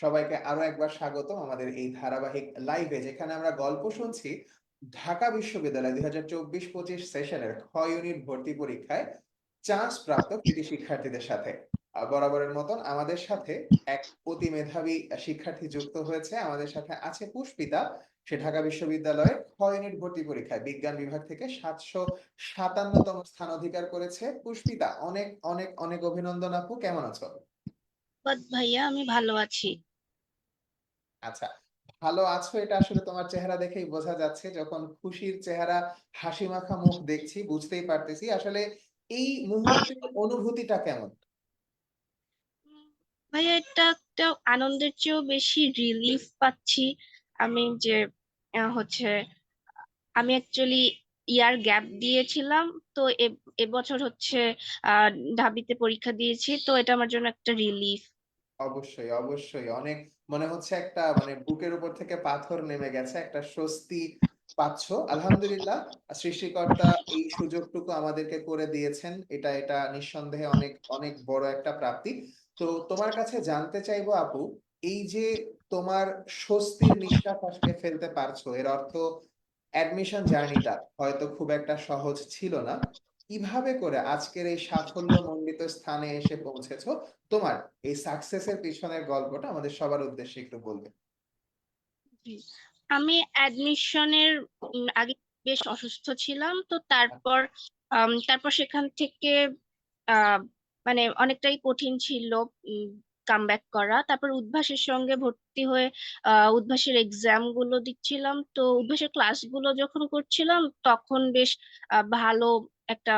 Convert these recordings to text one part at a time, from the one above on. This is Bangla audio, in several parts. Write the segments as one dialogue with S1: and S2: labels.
S1: সবাইকে আরও একবার স্বাগতম আমাদের এই ধারাবাহিক লাইভে যেখানে আমরা গল্প শুনছি ঢাকা বিশ্ববিদ্যালয় দুই হাজার চব্বিশ পঁচিশ সেশনের খ ইউনিট ভর্তি পরীক্ষায় চান্স প্রাপ্ত কৃতি শিক্ষার্থীদের সাথে। বরাবরের মতন আমাদের সাথে এক অতি মেধাবী শিক্ষার্থী যুক্ত হয়েছে। আমাদের সাথে আছে পুষ্পিতা। সে ঢাকা বিশ্ববিদ্যালয়ের খ ইউনিট ভর্তি পরীক্ষায় বিজ্ঞান বিভাগ থেকে সাতশো সাতান্নতম স্থান অধিকার করেছে। পুষ্পিতা, অনেক অনেক অনেক অভিনন্দন আপু। কেমন আছো?
S2: ভাইয়া, আমি ভালো আছি।
S1: আচ্ছা ভালো আছো? এটা আসলে তোমার চেহারা দেখেই বোঝা যাচ্ছে। যখন খুশির চেহারা, হাসি মাখা মুখ দেখছি, বুঝতেই পারতেছি। আসলে এই মুহূর্তের অনুভূতিটা কেমন?
S2: ভাইয়া এটা একটা আনন্দের চেয়েও বেশি রিলিফ পাচ্ছি। আমি যে হচ্ছে, আমি অ্যাকচুয়ালি ইয়ার গ্যাপ দিয়েছিলাম। তো এবছর হচ্ছে ঢাবিতে পরীক্ষা দিয়েছি। তো এটা আমার জন্য একটা রিলিফ
S1: অবশ্যই অবশ্যই। অনেক মনে হচ্ছে একটা মানে বুকের উপর থেকে পাথর নেমে গেছে, একটা স্বস্তি পাচ্ছ। আলহামদুলিল্লাহ, সৃষ্টিকর্তা এই সুযোগটুকু আমাদেরকে করে দিয়েছেন। এটা এটা নিঃসন্দেহে অনেক অনেক বড় একটা প্রাপ্তি। তো তোমার কাছে জানতে চাইব আপু, এই যে তোমার স্বস্তির নিঃশ্বাস আজকে ফেলতে পারছ, এর অর্থ অ্যাডমিশন জার্নিটা হয়তো খুব একটা সহজ ছিল না। কীভাবে করে আজকের এই সাফল্য মন্ডিত স্থানে এসে পৌঁছেছো? তোমার এই সাকসেসের পিছনের গল্পটা আমাদের সবার উদ্দেশ্যে একটু বলবে।
S2: আমি অ্যাডমিশনের আগে বেশ অসুস্থ ছিলাম, তো তারপর তারপর সেখান থেকে মানে অনেকটাই কঠিন ছিল কাম ব্যাক করা। তারপর উদ্ভাসের সঙ্গে ভর্তি হয়ে উদ্ভাসের এক্সামগুলো দিচ্ছিলাম। তো উদ্ভাসের ক্লাসগুলো যখন করছিলাম, তখন বেশ ভালো একটা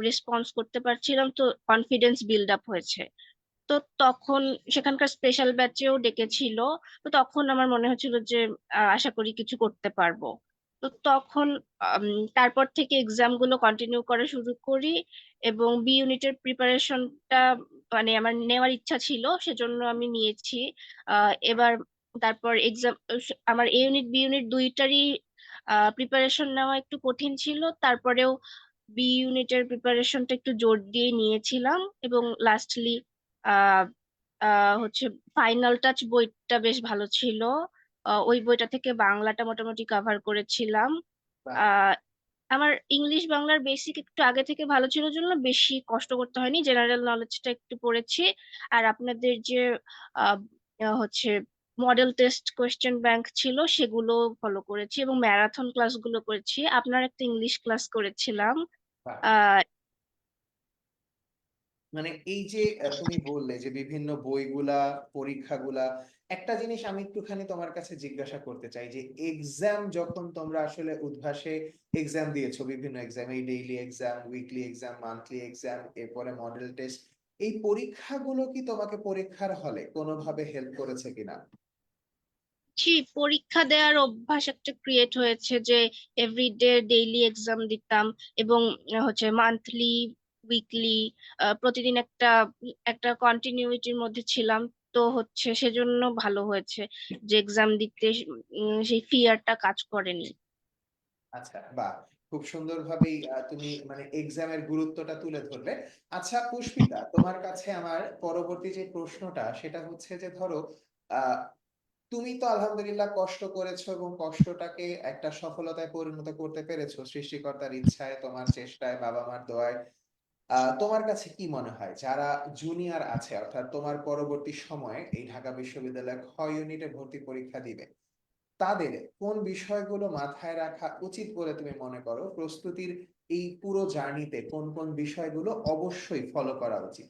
S2: রেসপন্স করতে পারছিলাম। তো কনফিডেন্স বিল্ড আপ হয়েছে। তো তখন সেখানকার স্পেশাল ব্যাচেও ডেকেছিল। তো তখন আমার মনে হচ্ছিল যে আশা করি কিছু করতে পারব। তো তখন তারপর থেকে এক্সামগুলো কন্টিনিউ করা শুরু করি এবং বি ইউনিটের প্রিপারেশনটা মানে আমার নেওয়ার ইচ্ছা ছিল সেজন্য আমি নিয়েছি। এবার তারপর এক্সাম আমার এ ইউনিট বি ইউনিট দুইটারই প্রিপারেশন নেওয়া একটু কঠিন ছিল। তারপরেও বি ইউনিটের প্রিপারেশনটা একটু জোর দিয়ে নিয়েছিলাম এবং লাস্টলি হচ্ছে ফাইনাল টাচ বইটা বেশ ভালো ছিল। ওই বইটা থেকে বাংলাটা মোটামুটি কভার করেছিলাম। আহ আমার ইংলিশ বাংলার বেসিক একটু আগে থেকে ভালো ছিল জন্য বেশি কষ্ট করতে হয়নি। জেনারেল নলেজটা একটু পড়েছি। আর আপনাদের যে হচ্ছে মডেল টেস্ট কোয়েশ্চেন ব্যাংক ছিল সেগুলো ফলো করেছি এবং ম্যারাথন ক্লাসগুলো করেছি। আপনার একটা ইংলিশ ক্লাস করেছিলাম। আহ
S1: মানে এই যে তুমি বললে যে বিভিন্ন বইগুলা, পরীক্ষাগুলা, একটা জিনিস আমি একটুখানি তোমার কাছে জিজ্ঞাসা করতে চাই যে এক্সাম যখন তোমরা আসলে উদ্ভাসে এক্সাম দিয়েছ, বিভিন্ন এক্সাম এই daily exam weekly exam monthly exam এরপরে মডেল টেস্ট এই পরীক্ষাগুলো কি তোমাকে পরীক্ষার হলে কোনোভাবে হেল্প করেছে কিনা?
S2: জি, পরীক্ষা দেওয়ার অভ্যাস একটা ক্রিয়েট হয়েছে যে এভরিডে ডেইলি এক্সাম দিতাম এবং, হচ্ছে মান্থলি উইকলি প্রতিদিন একটা একটা কন্টিনিউইটির মধ্যে ছিলাম। তো হচ্ছে সেজন্য ভালো হয়েছে যে এক্সাম দিতে সেই ফিয়ারটা কাজ করেনি।
S1: আচ্ছা বাহ! খুব সুন্দরভাবেই তুমি মানে এক্সামের গুরুত্বটা তুলে ধরলে। আচ্ছা পুষ্পিতা, তোমার কাছে আমার পরবর্তী যে প্রশ্নটা, সেটা হচ্ছে যে ধরো তুমি তো আলহামদুলিল্লাহ কষ্ট করেছ এবং কষ্টটাকে একটা সফলতায় পরিণত করতে পেরেছ। সৃষ্টিকর্তার ইচ্ছায়, তোমার চেষ্টায় বাবা মার দোয়ায়। তোমার কাছে কি মনে হয়? যারা জুনিয়র আছে অর্থাৎ তোমার পরবর্তী সময়ে এই ঢাকা বিশ্ববিদ্যালয়ে খ ইউনিটে ভর্তি পরীক্ষা দিবে তাদের কোন বিষয়গুলো মাথায় রাখা উচিত বলে তুমি মনে করো? প্রস্তুতির এই পুরো জার্নিতে কোন কোন বিষয়গুলো অবশ্যই ফলো করা উচিত?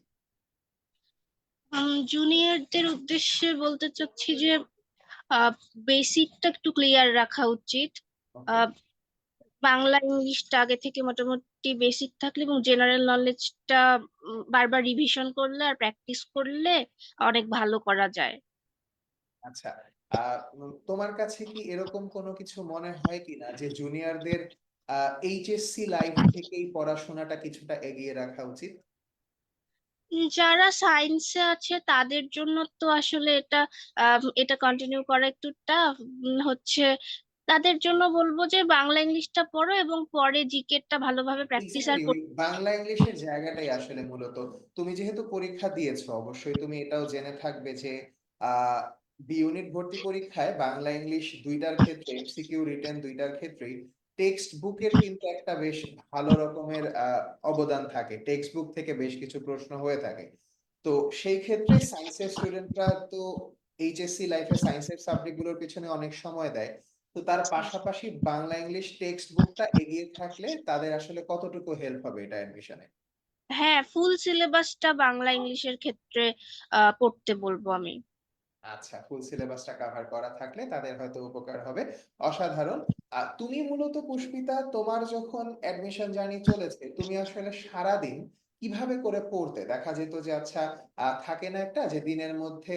S2: জুনিয়রদের উদ্দেশ্যে বলতে চাচ্ছি যে বেসিকটা একটু ক্লিয়ার রাখা উচিত। বাংলা ইংলিশটা আগে থেকে মোটামুটি বেসিক থাকলে এবং জেনারেল নলেজটা বারবার রিভিশন করলে আর প্র্যাকটিস করলে অনেক ভালো করা যায়।
S1: আচ্ছা তোমার কাছে কি এরকম কোনো কিছু মনে হয় কিনা যে জুনিয়রদের এইচএসসি লাইফ থেকেই পড়াশোনাটা কিছুটা এগিয়ে রাখা উচিত?
S2: যারা সায়েন্সে আছে তাদের জন্য তো আসলে এটা এটা কন্টিনিউ করা একটু টাফ হচ্ছে তাদের জন্য বলব যে বাংলা ইংলিশটা পড়ো এবং পরে জিকেটা ভালোভাবে প্র্যাকটিস আর
S1: বাংলা ইংলিশের জায়গাটাই আসলে মূলত। তুমি যেহেতু পরীক্ষা দিয়েছ অবশ্যই তুমি এটাও জেনে থাকবে যে বি ইউনিট ভর্তি পরীক্ষায় বাংলা ইংলিশ দুইটার ক্ষেত্রে এমসিকিউ রিটেন দুইটার ক্ষেত্রেই টেক্সট বুকের কিন্তু একটা বেশ ভালো রকমের অবদান থাকে। টেক্সট বুক থেকে বেশ কিছু প্রশ্ন হয়ে থাকে। তো সেই ক্ষেত্রে সায়েন্সের স্টুডেন্টরা তো এইচএসসি লাইফে সায়েন্সের সাবজেক্টগুলোর পিছনে অনেক সময় দেয়। তো তার পাশাপাশি বাংলা ইংলিশ টেক্সট বুকটা এগিয়ে থাকলে তাদের আসলে কতটুকু হেল্প হবে এটা অ্যাডমিশনে
S2: হ্যাঁ ফুল সিলেবাসটা বাংলা ইংলিশের ক্ষেত্রে পড়তে বলব আমি।
S1: আচ্ছা ফুল সিলেবাসটা কভার করা থাকলে তাদের হয়তো উপকার হবে। অসাধারণ। আর তুমি মূলত পুষ্পিতা তোমার যখন অ্যাডমিশন জার্নি চলেছে তুমি আসলে সারাদিন কীভাবে করে পড়তে? দেখা যেত যে আচ্ছা থাকে না একটা যে দিনের মধ্যে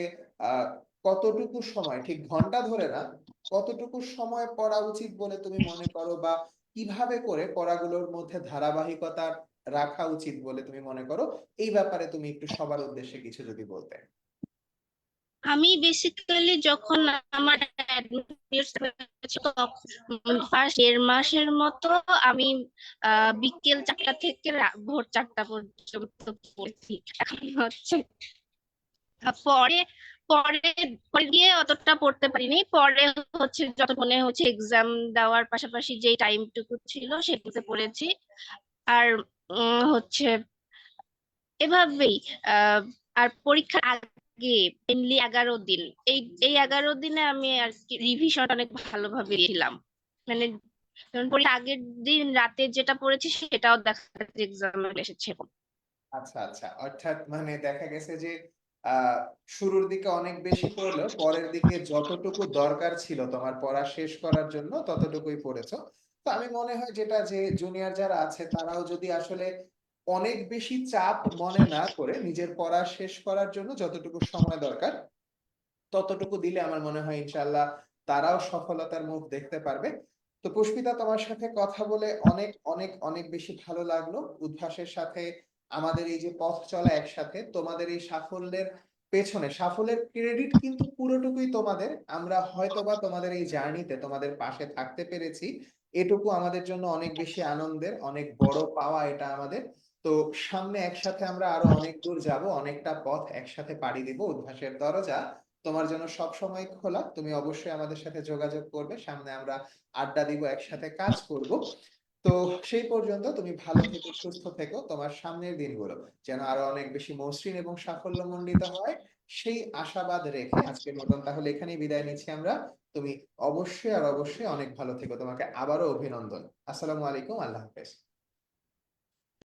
S1: কতটুকু সময়, ঠিক ঘণ্টা ধরে না, কতটুকু সময় পড়া উচিত বলে তুমি মনে করো বা কীভাবে করে পড়াগুলোর মধ্যে ধারাবাহিকতা রাখা উচিত বলে তুমি মনে করো? এই ব্যাপারে তুমি একটু সবার উদ্দেশ্যে কিছু যদি বলতে।
S2: আমি বেসিক্যালি যখন আমার ফার্স্ট মাসের মতো আমি বিকেল চারটা থেকে ভোর চারটা পর্যন্ত পড়েছি। হচ্ছে পরে পরে পরে গিয়ে অতটা পড়তে পারিনি। পরে হচ্ছে যত মনে হচ্ছে এক্সাম দেওয়ার পাশাপাশি যে টাইমটুকু ছিল সেগুলোতে পড়েছি। আর হচ্ছে এভাবেই আর পরীক্ষার আগে মেনলি এগারো দিন। এই এই এগারো দিনে আমি আর কি রিভিশন অনেক ভালোভাবে দিয়েছিলাম মানে পরীক্ষার আগের দিন রাতে যেটা পড়েছি সেটাও দেখা যাচ্ছে এক্সামে এসেছে।
S1: আচ্ছা আচ্ছা। অর্থাৎ মানে দেখা গেছে যে শুরুর দিকে অনেক বেশি পড়লেও পরের দিকে যতটুকু দরকার ছিল তোমার পড়া শেষ করার জন্য ততটুকুই পড়েছো। তো আমি মনে হয় যেটা যে জুনিয়র যারা আছে তারাও যদি আসলে অনেক বেশি চাপ মনে না করে নিজের পড়া শেষ করার জন্য যতটুকু সময় দরকার ততটুকু দিলে আমার মনে হয় ইনশাল্লাহ তারাও সফলতার মুখ দেখতে পারবে। তো পুষ্পিতা তোমার সাথে কথা বলে অনেক অনেক অনেক বেশি ভালো লাগল। উদ্ভাসের সাথে আমাদের এই যে পথ চলা একসাথে, তোমাদের এই সাফল্যের পেছনে, সাফল্যের ক্রেডিট কিন্তু পুরোটুকুই তোমাদের। আমরা হয়তোবা তোমাদের এই জার্নিতে তোমাদের পাশে থাকতে পেরেছি। এটুকু আমাদের জন্য অনেক বেশি আনন্দের, অনেক বড় পাওয়া এটা আমাদের। তো সামনে একসাথে আমরা আরও অনেক দূর যাব, অনেকটা পথ একসাথে পাড়ি দিব উদ্ভাসের দরজা। তোমার জন্য সব সময় খোলা। তুমি অবশ্যই আমাদের সাথে যোগাযোগ করবে। সামনে আমরা আড্ডা দিব, একসাথে কাজ করব। তো সেই পর্যন্ত তুমি ভালো থেকো, সুস্থ থেকো। তোমার সামনের দিনগুলো যেন আরও অনেক বেশি মসৃণ এবং সাফল্য সাফল্যমণ্ডিত হয়। সেই আশাবাদ রেখে আজকের মতন তাহলে এখানেই বিদায় নিচ্ছি আমরা। তুমি অবশ্যই আর অবশ্যই অনেক ভালো থেকো। তোমাকে আবারও অভিনন্দন। আসসালামু আলাইকুম। আল্লাহ হাফেজ।